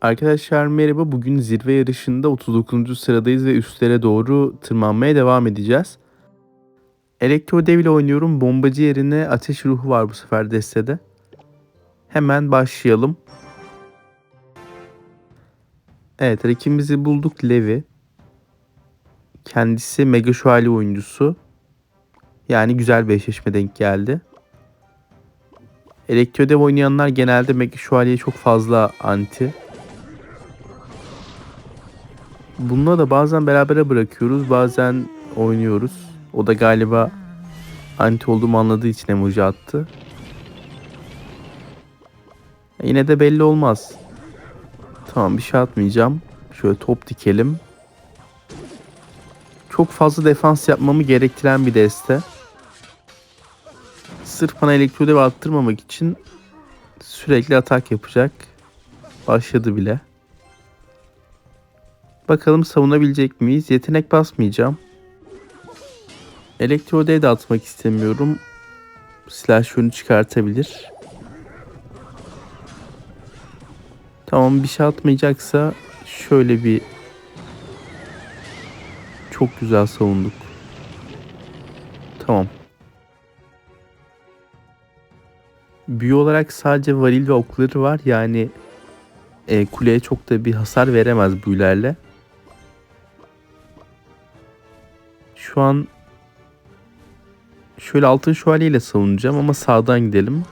Arkadaşlar merhaba. Bugün zirve yarışında 39. sıradayız ve üstlere doğru tırmanmaya devam edeceğiz. Elektro Dev ile oynuyorum. Bombacı yerine ateş ruhu var bu sefer destede. Hemen başlayalım. Evet rakibimizi bulduk Levi. Kendisi Mega Şövalye oyuncusu. Yani güzel bir eşleşme denk geldi. Elektrodev oynayanlar genelde Mega Şövalye'ye çok fazla anti. Bununla da bazen berabere bırakıyoruz, bazen oynuyoruz. O da galiba anti olduğumu anladığı için emoji attı. Yine de belli olmaz. Tamam bir şey atmayacağım. Şöyle top dikelim. Çok fazla defans yapmamı gerektiren bir deste. Sırf bana elektrodev attırmamak için sürekli atak yapacak. Başladı bile. Bakalım savunabilecek miyiz? Yetenek basmayacağım. Elektrodev de atmak istemiyorum. Silah şunu çıkartabilir. Tamam bir şey atmayacaksa şöyle bir çok güzel savunduk. Tamam. Büyü olarak sadece varil ve okları var. Yani e, kuleye çok da bir hasar veremez büyülerle. Şu an şöyle altın şövalyeyle savunacağım ama sağdan gidelim.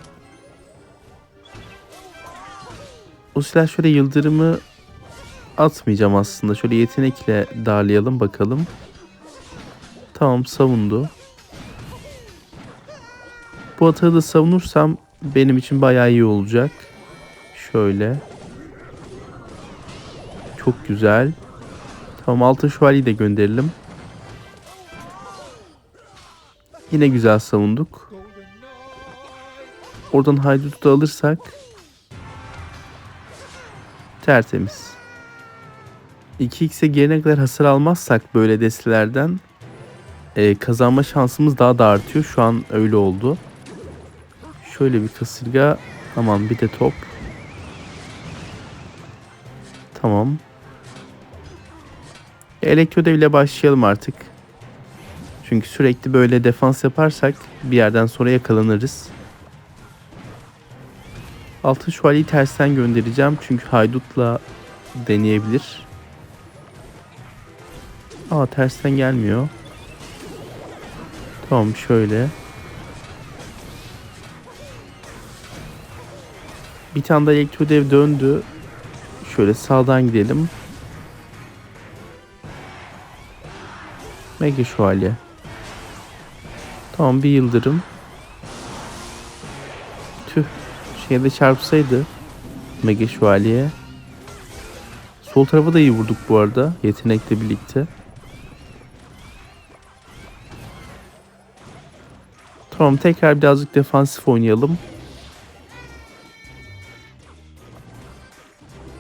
O silah şöyle yıldırımı atmayacağım aslında. Şöyle yetenekle darlayalım bakalım. Tamam savundu. Bu atağı da savunursam benim için bayağı iyi olacak. Şöyle. Çok güzel. Tamam altın şövalyeyi de gönderelim. Yine güzel savunduk. Oradan haydutu da alırsak tertemiz. 2x'e gelene kadar hasar almazsak böyle destelerden e, kazanma şansımız daha da artıyor. Şu an öyle oldu. Şöyle bir kasırga. Tamam bir de top. Tamam. Elektrodev ile başlayalım artık. Çünkü sürekli böyle defans yaparsak bir yerden sonra yakalanırız. Altın şövalyeyi tersten göndereceğim. Çünkü haydutla deneyebilir. Aa tersten gelmiyor. Tamam şöyle. Bir tane da elektrodev döndü. Şöyle sağdan gidelim. Mega şövalye. Tamam bir yıldırım. Tüh. Şeyde çarpsaydı. Mega şövalye. Sol tarafa da iyi vurduk bu arada. Yetenekle birlikte. Tamam tekrar birazcık defansif oynayalım.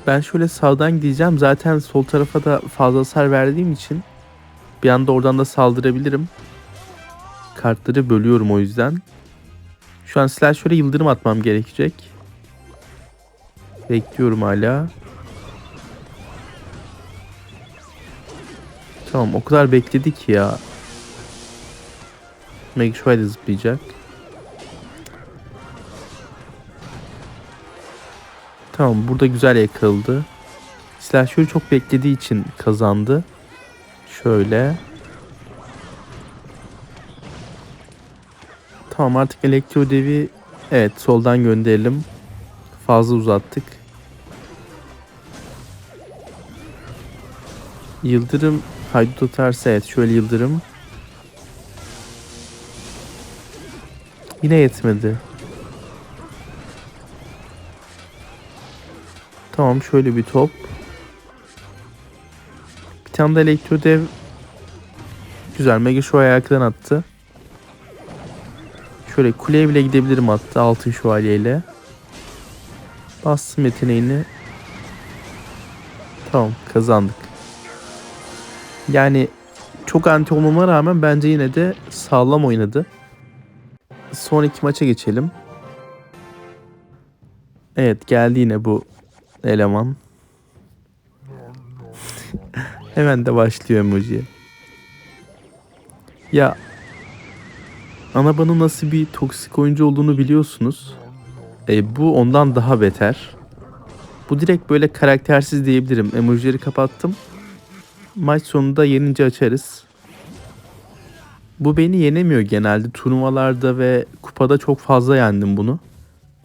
Ben şöyle sağdan gideceğim. Zaten sol tarafa da fazla hasar verdiğim için bir anda oradan da saldırabilirim. Kartları bölüyorum o yüzden. Şu an şöyle yıldırım atmam gerekecek. Bekliyorum hala. Tamam o kadar bekledik ya. Meg şöyle zıplayacak. Tamam burada güzel yakıldı. Şöyle çok beklediği için kazandı. Şöyle. Tamam artık elektro devi evet soldan gönderelim. Fazla uzattık. Yıldırım haydut atarsa evet şöyle yıldırım. Yine yetmedi. Tamam şöyle bir top. Bir tane de elektro dev güzel mega şu ayaktan attı. Şöyle kuleye bile gidebilirim hatta altın şövalyeyle. Bastım yeteneğini. Tamam kazandık. Yani çok anti olmama rağmen bence yine de sağlam oynadı. Sonraki maça geçelim. Evet geldi yine bu eleman. Hemen de başlıyor emoji. Ya Anaban'ın nasıl bir toksik oyuncu olduğunu biliyorsunuz. E, bu ondan daha beter. Bu direkt böyle karaktersiz diyebilirim. Emojileri kapattım. Maç sonunda yenince açarız. Bu beni yenemiyor genelde. Turnuvalarda ve kupada çok fazla yendim bunu.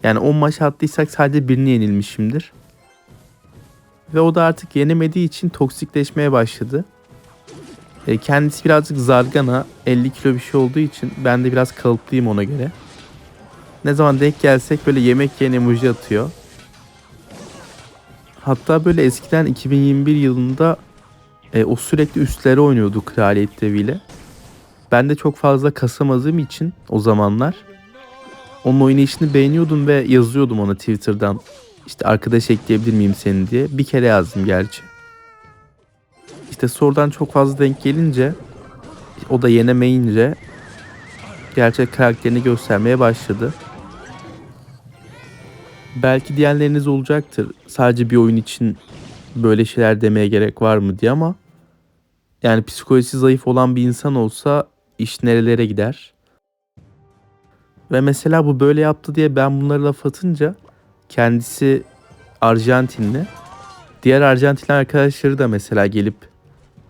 Yani 10 maç attıysak sadece birini yenilmişimdir. Ve o da artık yenemediği için toksikleşmeye başladı. E, kendisi birazcık zargana, 50 kilo bir şey olduğu için ben de biraz kalıplıyım ona göre. Ne zaman denk gelsek böyle yemek yiyen emoji atıyor. Hatta böyle eskiden 2021 yılında e, o sürekli üstlere oynuyordu Kraliyet deviyle. Ben de çok fazla kasamadığım için o zamanlar onun oynayışını beğeniyordum ve yazıyordum ona Twitter'dan. İşte arkadaş ekleyebilir miyim seni diye. Bir kere yazdım gerçi. İşte sorudan çok fazla denk gelince o da yenemeyince gerçek karakterini göstermeye başladı. Belki diyenleriniz olacaktır. Sadece bir oyun için böyle şeyler demeye gerek var mı diye ama yani psikolojisi zayıf olan bir insan olsa iş nerelere gider? Ve mesela bu böyle yaptı diye ben bunları laf atınca kendisi Arjantinli. Diğer Arjantinli arkadaşları da mesela gelip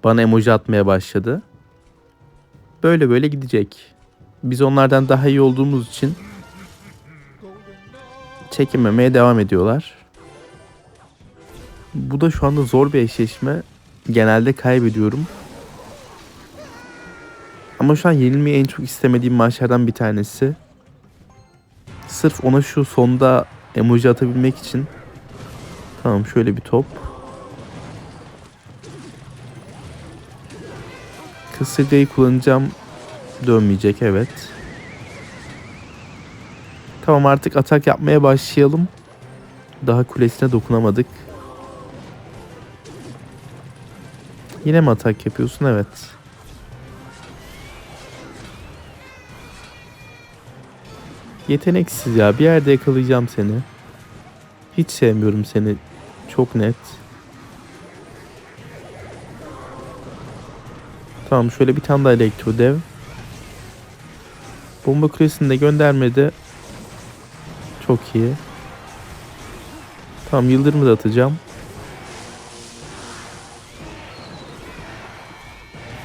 bana emoji atmaya başladı. Böyle böyle gidecek. Biz onlardan daha iyi olduğumuz için çekinmemeye devam ediyorlar. Bu da şu anda zor bir eşleşme. Genelde kaybediyorum. Ama şu an yenilmeyi en çok istemediğim maçlardan bir tanesi. Sırf ona şu sonda emoji atabilmek için. Tamam şöyle bir top. Kısırgayı kullanacağım. Dönmeyecek evet. Tamam artık atak yapmaya başlayalım. Daha kulesine dokunamadık. Yine mi atak yapıyorsun? Evet. Yeteneksiz ya. Bir yerde yakalayacağım seni. Hiç sevmiyorum seni. Çok net. Tamam şöyle bir tane daha elektro dev. Bomba kulesini de göndermedi. Çok iyi. Tamam yıldırımı da atacağım.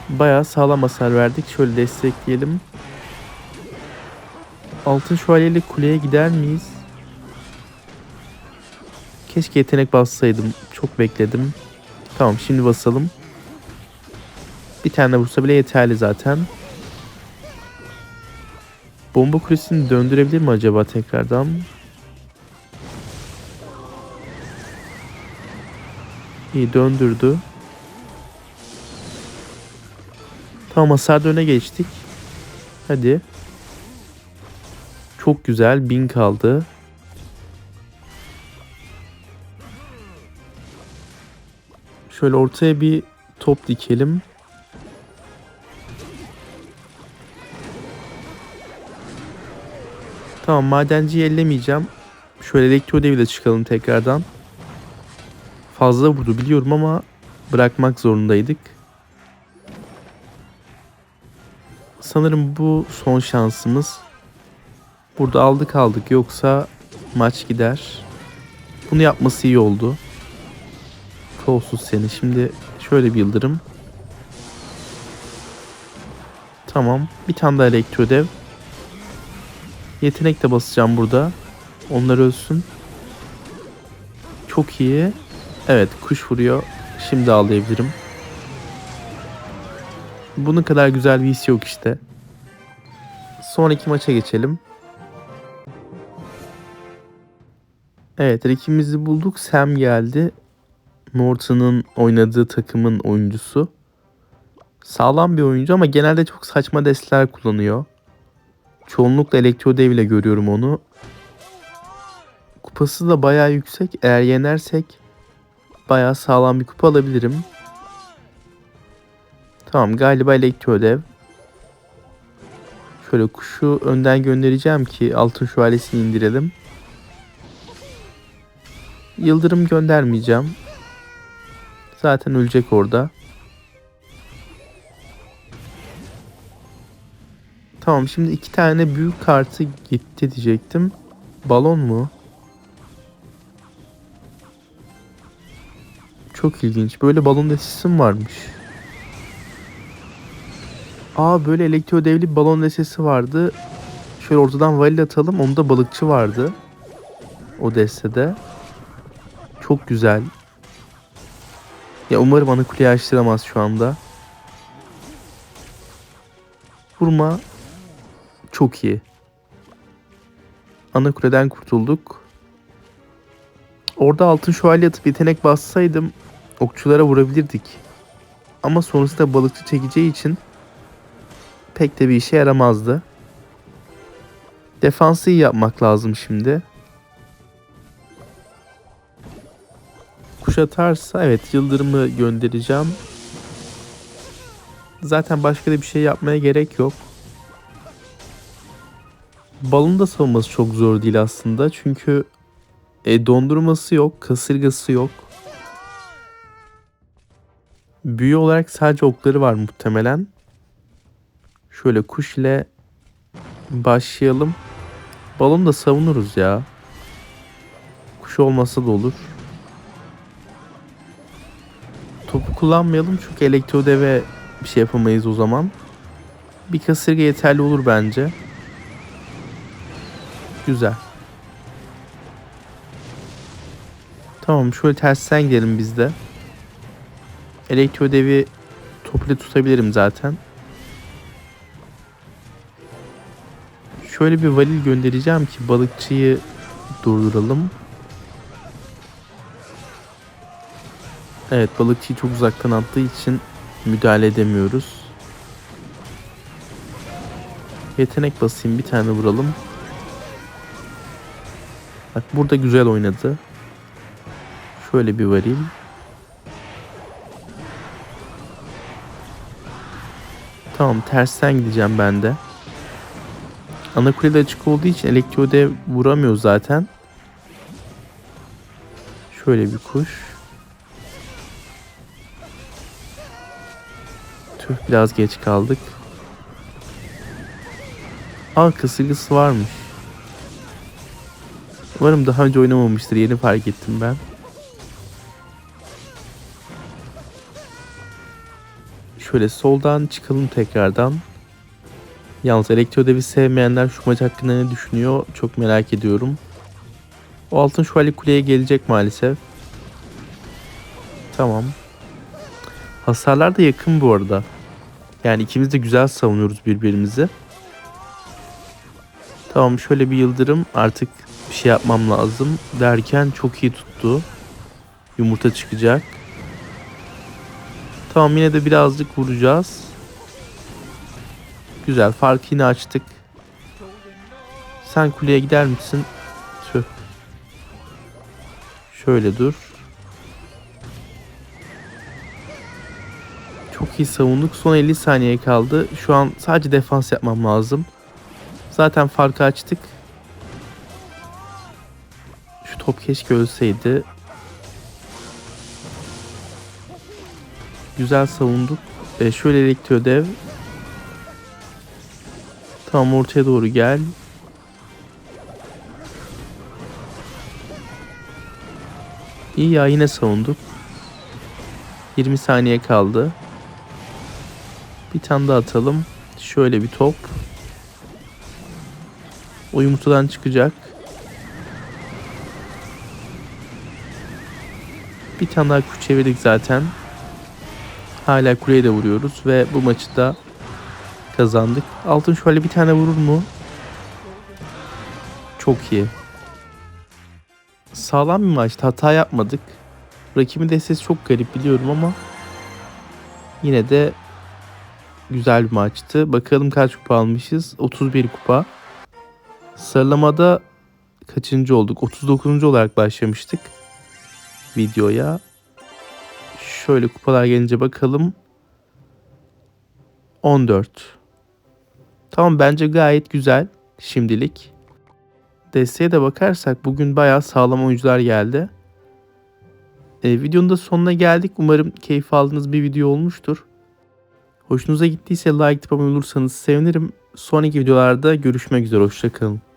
Bayağı sağlam hasar verdik. Şöyle destekleyelim. Altın şövalyeyle kuleye gider miyiz? Keşke yetenek bassaydım. Çok bekledim. Tamam şimdi basalım. Bir tane vursa bile yeterli zaten. Bomba kulesini döndürebilir mi acaba tekrardan? İyi döndürdü. Tamam hasar öne geçtik. Hadi. Çok güzel. Bin kaldı. Şöyle ortaya bir top dikelim. Tamam madenciyi ellemeyeceğim. Şöyle elektro devi de çıkalım tekrardan. Fazla vurdu biliyorum ama bırakmak zorundaydık. Sanırım bu son şansımız. Burada aldık aldık yoksa maç gider. Bunu yapması iyi oldu. Kolsuz seni. Şimdi şöyle bir yıldırım. Tamam. Bir tane daha elektro dev. Yetenek de basacağım burada. Onlar ölsün. Çok iyi. Evet kuş vuruyor. Şimdi ağlayabilirim. Bunun kadar güzel bir his yok işte. Sonraki maça geçelim. Evet Ricky'mizi bulduk. Sam geldi. Norton'un oynadığı takımın oyuncusu. Sağlam bir oyuncu ama genelde çok saçma destler kullanıyor. Çoğunlukla elektro dev ile görüyorum onu. Kupası da bayağı yüksek. Eğer yenersek bayağı sağlam bir kupa alabilirim. Tamam galiba elektro dev. Şöyle kuşu önden göndereceğim ki altın şövalyesini indirelim. Yıldırım göndermeyeceğim. Zaten ölecek orada. Tamam şimdi iki tane büyük kartı gitti diyecektim. Balon mu? Çok ilginç. Böyle balon destesi mi varmış? Aa böyle elektro devli bir balon destesi vardı. Şöyle ortadan valil atalım. Onda balıkçı vardı. O destede. Çok güzel. Ya umarım ana kuleyi açtıramaz şu anda. Vurma. Çok iyi. Ana kuleden kurtulduk. Orada altın şövalye atıp yetenek bassaydım okçulara vurabilirdik. Ama sonrasında balıkçı çekeceği için pek de bir işe yaramazdı. Defansı iyi yapmak lazım şimdi. Kuşatarsa evet yıldırımı göndereceğim. Zaten başka da bir şey yapmaya gerek yok. Balon da savunması çok zor değil aslında. Çünkü e, dondurması yok, kasırgası yok. Büyü olarak sadece okları var muhtemelen. Şöyle kuş ile başlayalım. Balon da savunuruz ya. Kuş olmasa da olur. Topu kullanmayalım çünkü elektro deve bir şey yapamayız o zaman. Bir kasırga yeterli olur bence. Güzel. Tamam şöyle tersten gidelim biz de. Elektro devi topuyla tutabilirim zaten. Şöyle bir valil göndereceğim ki balıkçıyı durduralım. Evet balıkçıyı çok uzaktan attığı için müdahale edemiyoruz. Yetenek basayım bir tane vuralım. Bak burada güzel oynadı. Şöyle bir varil. Tamam tersten gideceğim ben de. Ana kulede açık olduğu için elektrode vuramıyor zaten. Şöyle bir kuş. Tüh biraz geç kaldık. Aa kasırgası varmış. Umarım daha önce oynamamıştır. Yeni fark ettim ben. Şöyle soldan çıkalım tekrardan. Yalnız elektrodevi sevmeyenler şu maç hakkında ne düşünüyor çok merak ediyorum. O altın şövalye kuleye gelecek maalesef. Tamam. Hasarlar da yakın bu arada. Yani ikimiz de güzel savunuyoruz birbirimizi. Tamam şöyle bir yıldırım artık bir şey yapmam lazım derken çok iyi tuttu. Yumurta çıkacak. Tamam yine de birazcık vuracağız. Güzel farkı yine açtık. Sen kuleye gider misin? Tüh. Şöyle dur. Çok iyi savunduk. Son 50 saniye kaldı. Şu an sadece defans yapmam lazım. Zaten farkı açtık. Top keşke ölseydi. Güzel savunduk. E, şöyle elektro dev. Tamam ortaya doğru gel. İyi ya yine savunduk. 20 saniye kaldı. Bir tane daha atalım. Şöyle bir top. O çıkacak. Bir tane daha kuş çevirdik zaten. Hala kuleye de vuruyoruz ve bu maçı da kazandık. Altın şöyle bir tane vurur mu? Çok iyi. Sağlam bir maçtı. Hata yapmadık. Rakibin destesi çok garip biliyorum ama yine de güzel bir maçtı. Bakalım kaç kupa almışız? 31 kupa. Sıralamada kaçıncı olduk? 39. olarak başlamıştık videoya. Şöyle kupalar gelince bakalım. 14. Tamam bence gayet güzel şimdilik. Desteğe de bakarsak bugün bayağı sağlam oyuncular geldi. E, videonun da sonuna geldik. Umarım keyif aldığınız bir video olmuştur. Hoşunuza gittiyse like tıklamayı olursanız sevinirim. Sonraki videolarda görüşmek üzere. Hoşçakalın.